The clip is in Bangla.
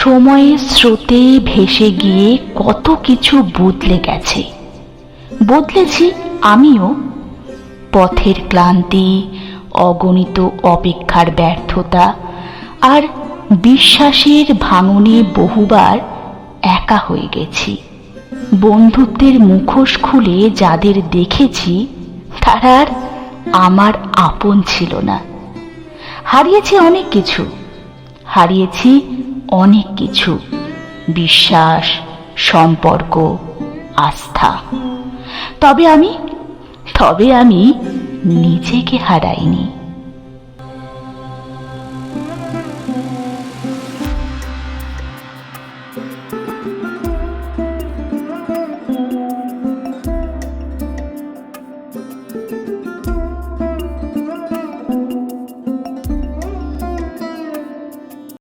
সময়ের স্রোতে ভেসে গিয়ে কত কিছু বদলে গেছে। বদলেছি আমিও। পথের ক্লান্তি, অগণিত অপেক্ষার ব্যর্থতা আর বিশ্বাসের ভাঙনে বহুবার একা হয়ে গেছি। বন্ধুত্বের মুখোশ খুলে যাদের দেখেছি, তারা আর আমার আপন ছিল না। হারিয়েছি অনেক কিছু। হারিয়েছি অনেক কিছু বিশ্বাস সম্পর্ক আস্থা। তবে আমি তবে আমি নিজেকে হারাইনি।